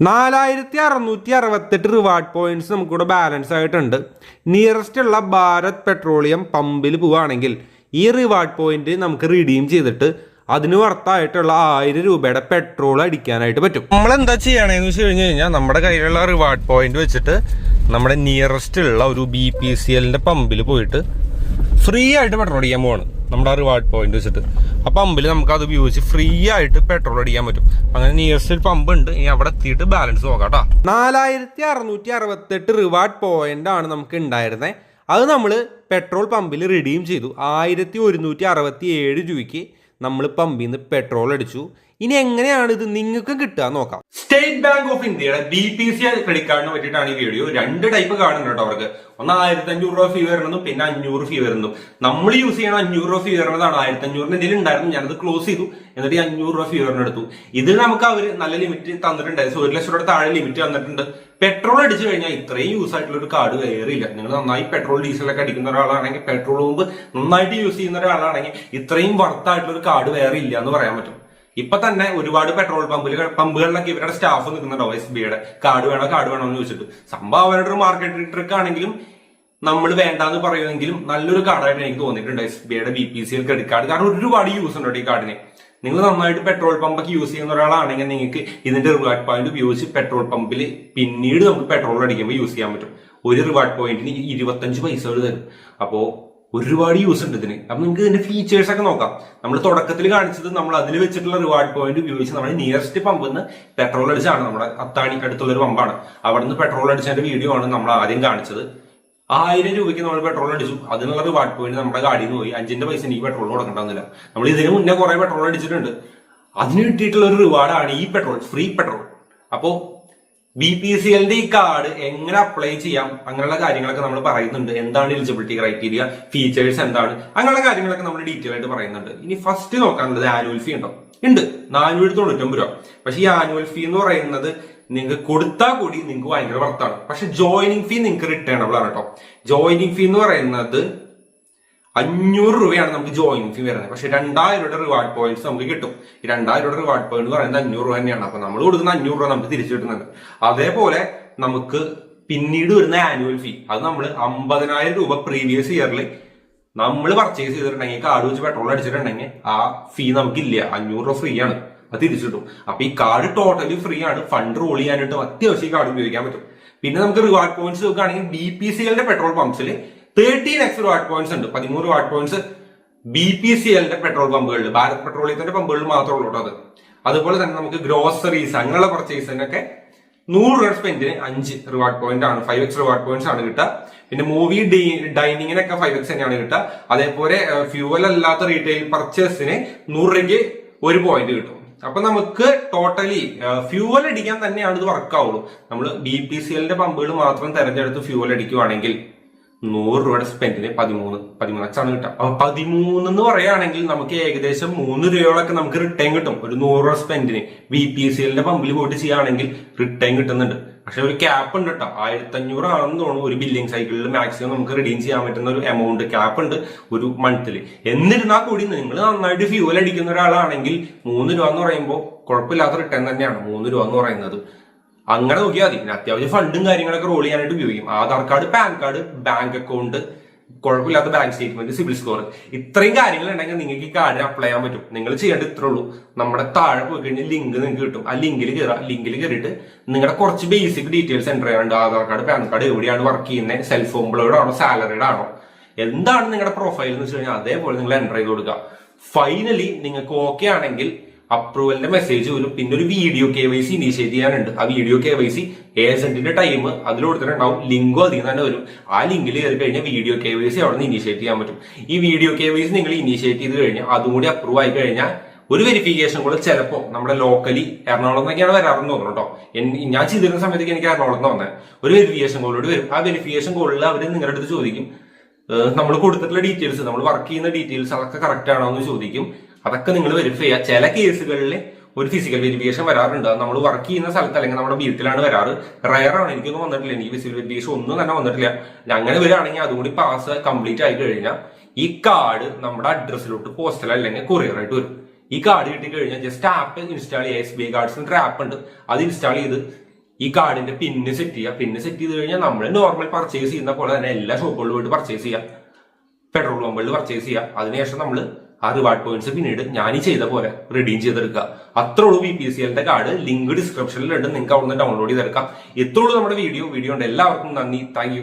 നാലായിരത്തി അറുന്നൂറ്റി അറുപത്തെട്ട് റിവാർഡ് പോയിന്റ്സ് നമുക്കിവിടെ ബാലൻസ് ആയിട്ടുണ്ട്. നിയറസ്റ്റ് ഉള്ള ഭാരത് പെട്രോളിയം പമ്പിൽ പോവുകയാണെങ്കിൽ ഈ റിവാർഡ് പോയിന്റ് നമുക്ക് റിഡീം ചെയ്തിട്ട് അതിന് വർത്തായിട്ടുള്ള ആയിരം രൂപയുടെ പെട്രോൾ അടിക്കാനായിട്ട് പറ്റും. നമ്മൾ എന്താ ചെയ്യണേന്ന് വെച്ച് കഴിഞ്ഞു കഴിഞ്ഞാൽ നമ്മുടെ കയ്യിലുള്ള റിവാർഡ് പോയിന്റ് വെച്ചിട്ട് നമ്മുടെ നിയറസ്റ്റ് ഉള്ള ഒരു ബി പി സി എല്ലിന്റെ പമ്പിൽ പോയിട്ട് ഫ്രീ ആയിട്ട് പെട്രോൾ അടിക്കാൻ പോവാണ്. നമ്മുടെ റിവാർഡ് പോയിന്റ് വെച്ചിട്ട്. ആ പമ്പിൽ നമുക്ക് അത് ഉപയോഗിച്ച് ഫ്രീ ആയിട്ട് പെട്രോൾ അടിക്കാൻ പറ്റും. അങ്ങനെ നിയറസ്റ്റ് ഒരു പമ്പ് ഉണ്ട്. ഇനി അവിടെ എത്തിയിട്ട് ബാലൻസ് നോക്കാം കേട്ടോ നാലായിരത്തി അറുന്നൂറ്റി അറുപത്തെട്ട് റിവാർഡ് പോയിന്റ് ആണ് നമുക്ക് ഉണ്ടായിരുന്നത് അത് നമ്മൾ പെട്രോൾ പമ്പിൽ റിഡീം ചെയ്തു. ആയിരത്തി ഒരുന്നൂറ്റി അറുപത്തി ഏഴ് രൂപയ്ക്ക് നമ്മൾ പമ്പിൽ നിന്ന് പെട്രോൾ അടിച്ചു. ഇനി എങ്ങനെയാണ് ഇത് നിങ്ങൾക്ക് കിട്ടുക നോക്കാം. സ്റ്റേറ്റ് ബാങ്ക് ഓഫ് ഇന്ത്യയുടെ ബി പി സി ക്രെഡിറ്റ് കാർഡിനെ പറ്റിയിട്ടാണ് ഈ വീഡിയോ രണ്ട് ടൈപ്പ് കാർഡുണ്ട് കേട്ടോ അവർക്ക്. ഒന്ന് ആയിരത്തി അഞ്ഞൂറ് രൂപ ഫീ വരുന്നതും പിന്നെ അഞ്ഞൂറ് ഫീ വരുന്നതും. നമ്മൾ യൂസ് ചെയ്യണ അഞ്ഞൂറ് രൂപ ഫീ വരുന്നതാണ് ആയിരത്തി അഞ്ഞൂറിന് എന്തെങ്കിലും ഉണ്ടായിരുന്നു. ഞാനത് ക്ലോസ് ചെയ്തു. എന്നിട്ട് ഈ അഞ്ഞൂറ് രൂപ ഫീ വരുന്ന എടുത്തു. ഇതിൽ നമുക്ക് അവർ നല്ല ലിമിറ്റ് തന്നിട്ടുണ്ട്. സോ ഒരു ലക്ഷം രൂപ താഴെ ലിമിറ്റ് തന്നിട്ടുണ്ട്. പെട്രോൾ അടിച്ചു കഴിഞ്ഞാൽ ഇത്രയും യൂസ് ആയിട്ടുള്ള ഒരു കാർഡ് കയറിയില്ല നിങ്ങൾ നന്നായി പെട്രോൾ ഡീസലൊക്കെ അടിക്കുന്ന ഒരാളാണെങ്കിൽ പെട്രോൾ പമ്പ് നന്നായിട്ട് യൂസ് ചെയ്യുന്ന ഒരാളാണെങ്കിൽ ഇത്രയും വർത്തായിട്ടുള്ള ഒരു കാർഡ് വേറെ ഇല്ല എന്ന് പറയാൻ പറ്റും. ഇപ്പൊ തന്നെ ഒരുപാട് പെട്രോൾ പമ്പിൽ പമ്പുകളിലൊക്കെ ഇവരുടെ സ്റ്റാഫ് നിൽക്കുന്നുണ്ടാവും എസ് ബിയുടെ കാർഡ് വേണോ കാർഡ് വേണോ എന്ന് ചോദിച്ചിട്ട്. സംഭവം അവരുടെ ഒരു മാർക്കറ്റ് ട്രിക്ക് ആണെങ്കിലും നമ്മൾ വേണ്ടാന്ന് പറയുമെങ്കിലും നല്ലൊരു കാർഡായിട്ട് എനിക്ക് തോന്നിയിട്ടുണ്ട് എസ് ബിയുടെ B P C L credit card കാരണം ഒരുപാട് യൂസ് ഉണ്ട് ഈ കാർഡിന് നിങ്ങൾ നന്നായിട്ട് പെട്രോൾ പമ്പൊക്കെ യൂസ് ചെയ്യുന്ന ഒരാളാണെങ്കിൽ നിങ്ങൾക്ക് ഇതിന്റെ റിവാർഡ് പോയിന്റ് ഉപയോഗിച്ച് പെട്രോൾ പമ്പിൽ പിന്നീട് നമുക്ക് പെട്രോൾ അടിക്കുമ്പോൾ യൂസ് ചെയ്യാൻ പറ്റും. ഒരു റിവാർഡ് പോയിന്റിന് ഇരുപത്തഞ്ച് പൈസ അവർ തരും. അപ്പോ ഒരുപാട് യൂസ് ഉണ്ട് ഇതിന്. അപ്പൊ നമുക്ക് ഇതിന്റെ ഫീച്ചേഴ്സ് ഒക്കെ നോക്കാം. നമ്മൾ തുടക്കത്തിൽ കാണിച്ചത് നമ്മൾ അതിൽ വെച്ചിട്ടുള്ള റിവാർഡ് പോയിന്റ് ഉപയോഗിച്ച് നമ്മൾ നിയറസ്റ്റ് പമ്പിൽ നിന്ന് പെട്രോൾ അടിച്ചാണ്. നമ്മുടെ അത്താണി അടുത്തുള്ള ഒരു പമ്പാണ് അവിടെ നിന്ന് പെട്രോൾ അടിച്ചതിന്റെ വീഡിയോ ആണ് നമ്മൾ ആദ്യം കാണിച്ചത്. ആയിരം രൂപയ്ക്ക് നമ്മൾ പെട്രോൾ അടിച്ചു. അതിനുള്ള റിവാർഡ് പോയിന്റ് നമ്മുടെ ഗാഡിയിൽ നിന്ന് പോയി. അഞ്ചിന്റെ പൈസ എനിക്ക് പെട്രോൾ കൊടുക്കണ്ടെന്നില്ല നമ്മൾ ഇതിന് മുന്നേ കുറെ പെട്രോൾ അടിച്ചിട്ടുണ്ട്. അതിന് കിട്ടിയിട്ടുള്ള ഒരു റിവാർഡാണ് ഈ പെട്രോൾ ഫ്രീ പെട്രോൾ അപ്പോ ബി പി സി എല്ലിന്റെ ഈ കാർഡ് എങ്ങനെ അപ്ലൈ ചെയ്യാം? അങ്ങനെയുള്ള കാര്യങ്ങളൊക്കെ നമ്മൾ പറയുന്നുണ്ട്. എന്താണ് എലിജിബിലിറ്റി ക്രൈറ്റീരിയ ഫീച്ചേഴ്സ് എന്താണ്? അങ്ങനെയുള്ള കാര്യങ്ങളൊക്കെ നമ്മൾ ഡീറ്റെയിൽ ആയിട്ട് പറയുന്നുണ്ട്. ഇനി ഫസ്റ്റ് നോക്കാനുള്ളത് ആനുവൽ ഫീ ഉണ്ടോ? ഉണ്ട്. നാനൂറ്റി തൊണ്ണൂറ്റൊമ്പത് രൂപ. പക്ഷെ ഈ ആനുവൽ ഫീ എന്ന് പറയുന്നത് നിങ്ങൾക്ക് കൊടുത്താൽ കൂടി നിങ്ങൾക്ക് ഭയങ്കര വർത്താണ് പക്ഷെ ജോയിനിങ് ഫീ നിങ്ങൾക്ക് റിട്ടേണബിൾ ആണ് കേട്ടോ ജോയിനിങ് ഫീ എന്ന് പറയുന്നത് അഞ്ഞൂറ് രൂപയാണ് നമുക്ക് ജോയിൻ ഫീ വരുന്നത്. പക്ഷെ രണ്ടായിരം രൂപയുടെ റിവാർഡ് പോയിന്റ്സ് നമുക്ക് കിട്ടും. ഈ രണ്ടായിരം രൂപയുടെ റിവാർഡ് പോയിന്റ് പറയുന്നത് അഞ്ഞൂറ് രൂപ തന്നെയാണ്. അപ്പൊ നമ്മൾ കൊടുക്കുന്ന അഞ്ഞൂറ് രൂപ നമുക്ക് തിരിച്ചു കിട്ടുന്നുണ്ട്. അതേപോലെ നമുക്ക് പിന്നീട് വരുന്ന ആനുവൽ ഫീ അത് നമ്മൾ അമ്പതിനായിരം രൂപ പ്രീവിയസ് ഇയറിൽ നമ്മൾ പർച്ചേസ് ചെയ്തിട്ടുണ്ടെങ്കിൽ കാർഡ് വെച്ച് പെട്രോൾ അടിച്ചിട്ടുണ്ടെങ്കിൽ ആ ഫീ നമുക്കില്ല. അഞ്ഞൂറ് രൂപ ഫ്രീ ആണ്. അത് തിരിച്ചു കിട്ടും. അപ്പൊ ഈ കാർഡ് ടോട്ടലി ഫ്രീ ആണ്. ഫണ്ട് റോൾ ചെയ്യാനായിട്ട് അത്യാവശ്യം ഈ കാർഡ് ഉപയോഗിക്കാൻ പറ്റും. പിന്നെ നമുക്ക് റിവാർഡ് പോയിന്റ്സ് നോക്കുകയാണെങ്കിൽ ബി പി സികളുടെ പെട്രോൾ പമ്പ്സിൽ തേർട്ടീൻ എക്സ് വാട്ട് പോയിന്റ്സ് ഉണ്ട്. പതിമൂന്ന് what points B P C എല്ലിന്റെ പെട്രോൾ പമ്പുകളിൽ ഭാരത് പെട്രോളിയത്തിന്റെ പമ്പുകളിൽ മാത്രമേ ഉള്ളൂ അത്. അതുപോലെ തന്നെ നമുക്ക് ഗ്രോസറീസ് അങ്ങനെയുള്ള പർച്ചേസിനൊക്കെ നൂറ് രൂപ സ്പെൻഡിന് അഞ്ച് റിവാർഡ് പോയിന്റ് ആണ്. ഫൈവ് എക്സ് റിവാർഡ് പോയിന്റ്സ് ആണ് കിട്ടുക. പിന്നെ മൂവി ഡൈനിങ്ങിനൊക്കെ ഫൈവ് എക്സ് തന്നെയാണ് കിട്ടുക. അതേപോലെ ഫ്യൂവൽ അല്ലാത്ത റീറ്റെയിൽ പർച്ചേസിന് നൂറ് രൂപയ്ക്ക് ഒരു പോയിന്റ് കിട്ടും. അപ്പൊ നമുക്ക് ടോട്ടലി ഫ്യൂവൽ അടിക്കാൻ തന്നെയാണ് ഇത് വർക്ക് ആവുള്ളൂ. നമ്മൾ ബി പി സി എല്ലിന്റെ പമ്പുകൾ മാത്രം തെരഞ്ഞെടുത്ത് ഫ്യൂവൽ അടിക്കുവാണെങ്കിൽ നൂറ് രൂപയുടെ സ്പെൻഡിന് പതിമൂന്ന് പതിമൂന്ന് അച്ചാണ് കിട്ടുക. അപ്പൊ പതിമൂന്ന് എന്ന് പറയുകയാണെങ്കിൽ നമുക്ക് ഏകദേശം മൂന്ന് രൂപയോളൊക്കെ നമുക്ക് റിട്ടേൺ കിട്ടും. ഒരു നൂറ് രൂപ സ്പെൻഡിന് ബി പി എസ് എല്ലിന്റെ പമ്പിൽ പോയിട്ട് ചെയ്യുകയാണെങ്കിൽ റിട്ടേൺ കിട്ടുന്നുണ്ട്. പക്ഷെ ഒരു ക്യാപ്പ് ഉണ്ട് കേട്ടോ ആയിരത്തി അഞ്ഞൂറ് ആണെന്ന് തോന്നുന്നു. ഒരു ബില്ലിംഗ് സൈക്കിളിൽ മാക്സിമം നമുക്ക് റിഡീം ചെയ്യാൻ പറ്റുന്ന ഒരു എമൗണ്ട് ക്യാപ്പ് ഉണ്ട് ഒരു മന്ത്ലി എന്നിരുന്നാൽ കൂടി നിങ്ങൾ നന്നായിട്ട് ഫ്യൂവൽ അടിക്കുന്ന ഒരാളാണെങ്കിൽ മൂന്ന് രൂപ എന്ന് പറയുമ്പോൾ കുഴപ്പമില്ലാത്ത റിട്ടേൺ തന്നെയാണ്. മൂന്ന് രൂപ എന്ന് പറയുന്നത്. അങ്ങനെ നോക്കിയാൽ മതി. പിന്നെ അത്യാവശ്യം ഫണ്ടും കാര്യങ്ങളൊക്കെ റോൾ ചെയ്യാനായിട്ട് ഉപയോഗിക്കും. Aadhaar card PAN card bank account കുഴപ്പമില്ലാത്ത ബാങ്ക് സ്റ്റേറ്റ്മെന്റ് സിബിൽ സ്കോർ ഇത്രയും കാര്യങ്ങൾ ഉണ്ടെങ്കിൽ നിങ്ങൾക്ക് ഈ കാർഡിന് അപ്ലൈ ചെയ്യാൻ പറ്റും. നിങ്ങൾ ചെയ്യേണ്ടത് ഇത്രേ ഉള്ളൂ. നമ്മുടെ താഴെ പോയി കഴിഞ്ഞാൽ ലിങ്ക് നിങ്ങൾക്ക് കിട്ടും. ആ ലിങ്കിൽ കയറാം ലിങ്കിൽ കയറിയിട്ട് നിങ്ങളുടെ കുറച്ച് ബേസിക് ഡീറ്റെയിൽസ് എന്റർ ചെയ്യാനുണ്ട്. ആധാർ കാർഡ് പാൻ കാർഡ് എവിടെയാണ് വർക്ക് ചെയ്യുന്നത് സെൽഫ് എംപ്ലോയിഡ് ആണോ? സാലറിഡ് ആണോ? എന്താണ് നിങ്ങളുടെ പ്രൊഫൈൽ എന്ന് വെച്ച് കഴിഞ്ഞാൽ അതേപോലെ നിങ്ങൾ എന്റർ ചെയ്ത് കൊടുക്കുക. ഫൈനലി നിങ്ങൾക്ക് ഓക്കെ ആണെങ്കിൽ അപ്രൂവലിന്റെ മെസ്സേജ് വരും. പിന്നെ ഒരു video K Y C initiate ചെയ്യാനുണ്ട്. ആ വീഡിയോ കെ വൈ സി ഏജന്റിന്റെ ടൈം അതിൽ കൊടുത്തിട്ടുണ്ടാവും. ലിങ്കോ അതിൽ തന്നെ വരും. ആ ലിങ്കിൽ കയറി കഴിഞ്ഞാൽ വീഡിയോ കെ വൈ സി അവിടെ നിന്ന് ഇനീഷ്യേറ്റ് ചെയ്യാൻ പറ്റും. ഈ വീഡിയോ കെ വൈ സി നിങ്ങൾ ഇനീഷ്യേറ്റ് ചെയ്ത് കഴിഞ്ഞാൽ അതും കൂടി അപ്രൂവ് ആയി കഴിഞ്ഞാൽ ഒരു വെരിഫിക്കേഷൻ കൂടെ ചിലപ്പോൾ നമ്മുടെ ലോക്കലി എറണാകുളം എന്നൊക്കെയാണ് വരാറെന്ന് തോന്നുന്നു കേട്ടോ ഞാൻ ചെയ്തിരുന്ന സമയത്തേക്ക് എനിക്ക് എറണാകുളം വന്നത് ഒരു വെരിഫിക്കേഷൻ കോളിലൂടെ വരും. ആ വെരിഫിക്കേഷൻ കോളിൽ അവർ നിങ്ങളുടെ അടുത്ത് ചോദിക്കും. നമ്മൾ കൊടുത്തിട്ടുള്ള ഡീറ്റെയിൽസ് നമ്മൾ വർക്ക് ചെയ്യുന്ന ഡീറ്റെയിൽസ് അതൊക്കെ കറക്റ്റ് ആണോ എന്ന് ചോദിക്കും. അതൊക്കെ നിങ്ങൾ വെരിഫൈ ചെയ്യുക. ചില കേസുകളിൽ ഒരു ഫിസിക്കൽ വെരിഫിക്കേഷൻ വരാറുണ്ട്. നമ്മൾ വർക്ക് ചെയ്യുന്ന സ്ഥലത്ത് അല്ലെങ്കിൽ നമ്മുടെ വീട്ടിലാണ് വരാറ്. റയർ ആണ്. എനിക്കൊന്നും വന്നിട്ടില്ല. എനിക്ക് ഫിസിക്കൽ വെരിഫിക്കേഷൻ ഒന്നും തന്നെ വന്നിട്ടില്ല. അങ്ങനെ വരികയാണെങ്കിൽ അതുകൂടി പാസ് കംപ്ലീറ്റ് ആയി കഴിഞ്ഞാൽ ഈ കാർഡ് നമ്മുടെ അഡ്രസ്സിലോട്ട് പോസ്റ്റൽ അല്ലെങ്കിൽ കൊറിയർ ആയിട്ട് വരും. ഈ കാർഡ് കിട്ടി കഴിഞ്ഞാൽ ജസ്റ്റ് ആപ്പ് ഇൻസ്റ്റാൾ ചെയ്യുക എസ് ബി ഐ കാർഡ്സിന്റെ ആപ്പ് ഉണ്ട്. അത് ഇൻസ്റ്റാൾ ചെയ്ത് ഈ കാർഡിന്റെ പിന്ന് സെറ്റ് ചെയ്യുക. പിന്ന് സെറ്റ് ചെയ്ത് കഴിഞ്ഞാൽ നമ്മൾ നോർമൽ പർച്ചേസ് ചെയ്യുന്ന പോലെ തന്നെ എല്ലാ ഷോപ്പുകളിലും പോയിട്ട് പർച്ചേസ് ചെയ്യുക. പെട്രോൾ പമ്പുകളിൽ പർച്ചേസ് ചെയ്യുക. അതിനുശേഷം നമ്മൾ ആ റിവാർഡ് പോയിന്റ്സ് പിന്നീട് ഞാൻ ഈ ചെയ്ത പോലെ റിഡീം ചെയ്തെടുക്കുക. അത്രേ ഉള്ളൂ ബി പി സി എല്ലിന്റെ കാർഡ് ലിങ്ക് ഡിസ്ക്രിപ്ഷനിലുണ്ട് നിങ്ങൾക്ക് അവിടെ നിന്ന് ഡൗൺലോഡ് ചെയ്തെടുക്കാം എത്രയുള്ളൂ നമ്മുടെ വീഡിയോ വീഡിയോ ഉണ്ട് എല്ലാവർക്കും നന്ദി. താങ്ക്